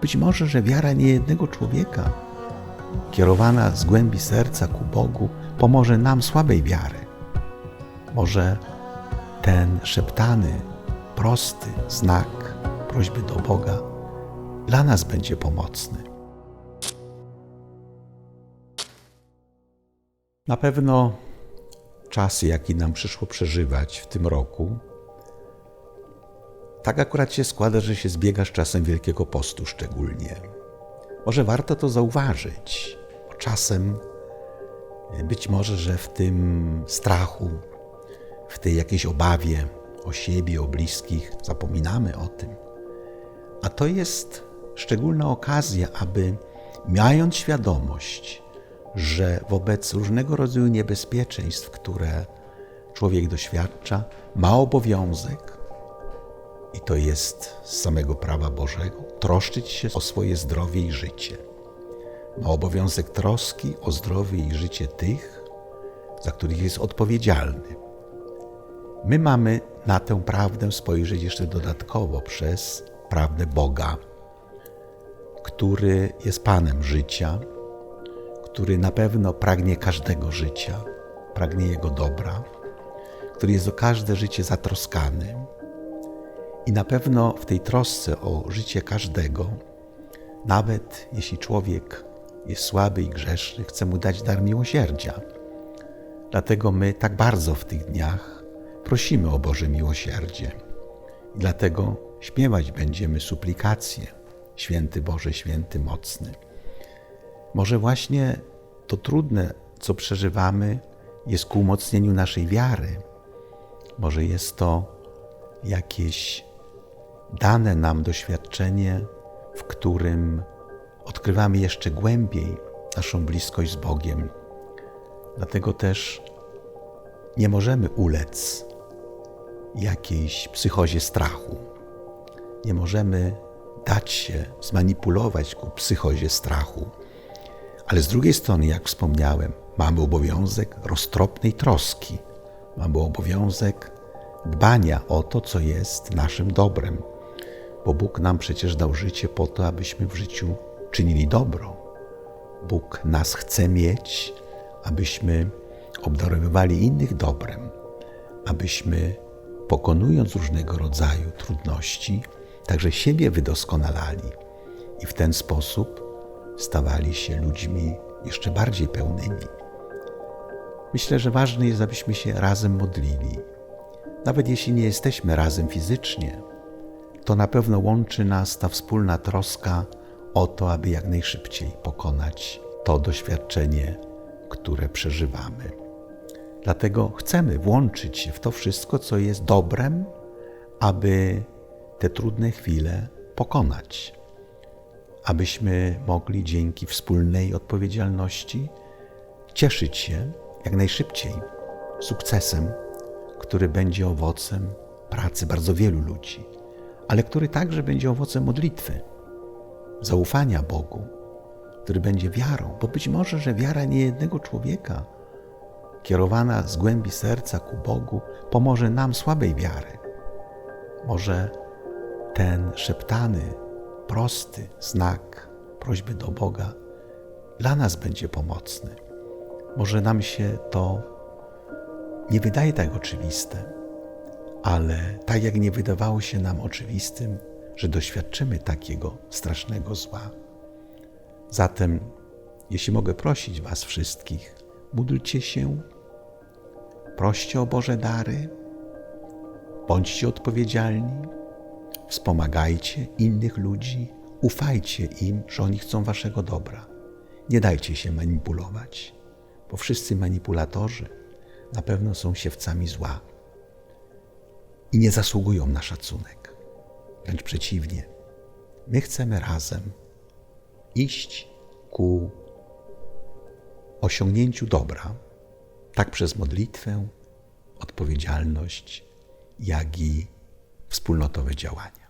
Być może, że wiara niejednego człowieka, kierowana z głębi serca ku Bogu, pomoże nam słabej wiary. Może ten szeptany, prosty znak prośby do Boga dla nas będzie pomocny. Na pewno czasy, jakie nam przyszło przeżywać w tym roku, tak akurat się składa, że się zbiega z czasem Wielkiego Postu szczególnie. Może warto to zauważyć, bo czasem być może, że w tym strachu, w tej jakiejś obawie o siebie, o bliskich, zapominamy o tym. A to jest szczególna okazja, aby mając świadomość, że wobec różnego rodzaju niebezpieczeństw, które człowiek doświadcza, ma obowiązek, i to jest z samego prawa Bożego, troszczyć się o swoje zdrowie i życie. Ma obowiązek troski o zdrowie i życie tych, za których jest odpowiedzialny. My mamy na tę prawdę spojrzeć jeszcze dodatkowo przez prawdę Boga, który jest Panem życia, który na pewno pragnie każdego życia, pragnie Jego dobra, który jest o każde życie zatroskany. I na pewno w tej trosce o życie każdego, nawet jeśli człowiek jest słaby i grzeszny, chce mu dać dar miłosierdzia. Dlatego my tak bardzo w tych dniach prosimy o Boże miłosierdzie. I dlatego śpiewać będziemy suplikacje. Święty Boże, święty mocny. Może właśnie to trudne, co przeżywamy, jest ku umocnieniu naszej wiary. Może jest to jakieś dane nam doświadczenie, w którym odkrywamy jeszcze głębiej naszą bliskość z Bogiem. Dlatego też nie możemy ulec jakiejś psychozie strachu. Nie możemy dać się zmanipulować ku psychozie strachu. Ale z drugiej strony, jak wspomniałem, mamy obowiązek roztropnej troski. Mamy obowiązek dbania o to, co jest naszym dobrem. Bo Bóg nam przecież dał życie po to, abyśmy w życiu czynili dobro. Bóg nas chce mieć, abyśmy obdarowywali innych dobrem, abyśmy pokonując różnego rodzaju trudności, także siebie wydoskonalali i w ten sposób stawali się ludźmi jeszcze bardziej pełnymi. Myślę, że ważne jest, abyśmy się razem modlili. Nawet jeśli nie jesteśmy razem fizycznie, to na pewno łączy nas ta wspólna troska o to, aby jak najszybciej pokonać to doświadczenie, które przeżywamy. Dlatego chcemy włączyć się w to wszystko, co jest dobrem, aby te trudne chwile pokonać, abyśmy mogli dzięki wspólnej odpowiedzialności cieszyć się jak najszybciej sukcesem, który będzie owocem pracy bardzo wielu ludzi, ale który także będzie owocem modlitwy, zaufania Bogu, który będzie wiarą, bo być może, że wiara niejednego człowieka, kierowana z głębi serca ku Bogu, pomoże nam słabej wiary. Może ten szeptany, prosty znak prośby do Boga dla nas będzie pomocny. Może nam się to nie wydaje tak oczywiste, ale tak jak nie wydawało się nam oczywistym, że doświadczymy takiego strasznego zła. Zatem, jeśli mogę prosić Was wszystkich, módlcie się, proście o Boże dary, bądźcie odpowiedzialni, wspomagajcie innych ludzi, ufajcie im, że oni chcą Waszego dobra. Nie dajcie się manipulować, bo wszyscy manipulatorzy na pewno są siewcami zła i nie zasługują na szacunek. Wręcz przeciwnie, my chcemy razem iść ku osiągnięciu dobra, tak przez modlitwę, odpowiedzialność, jak i wspólnotowe działania.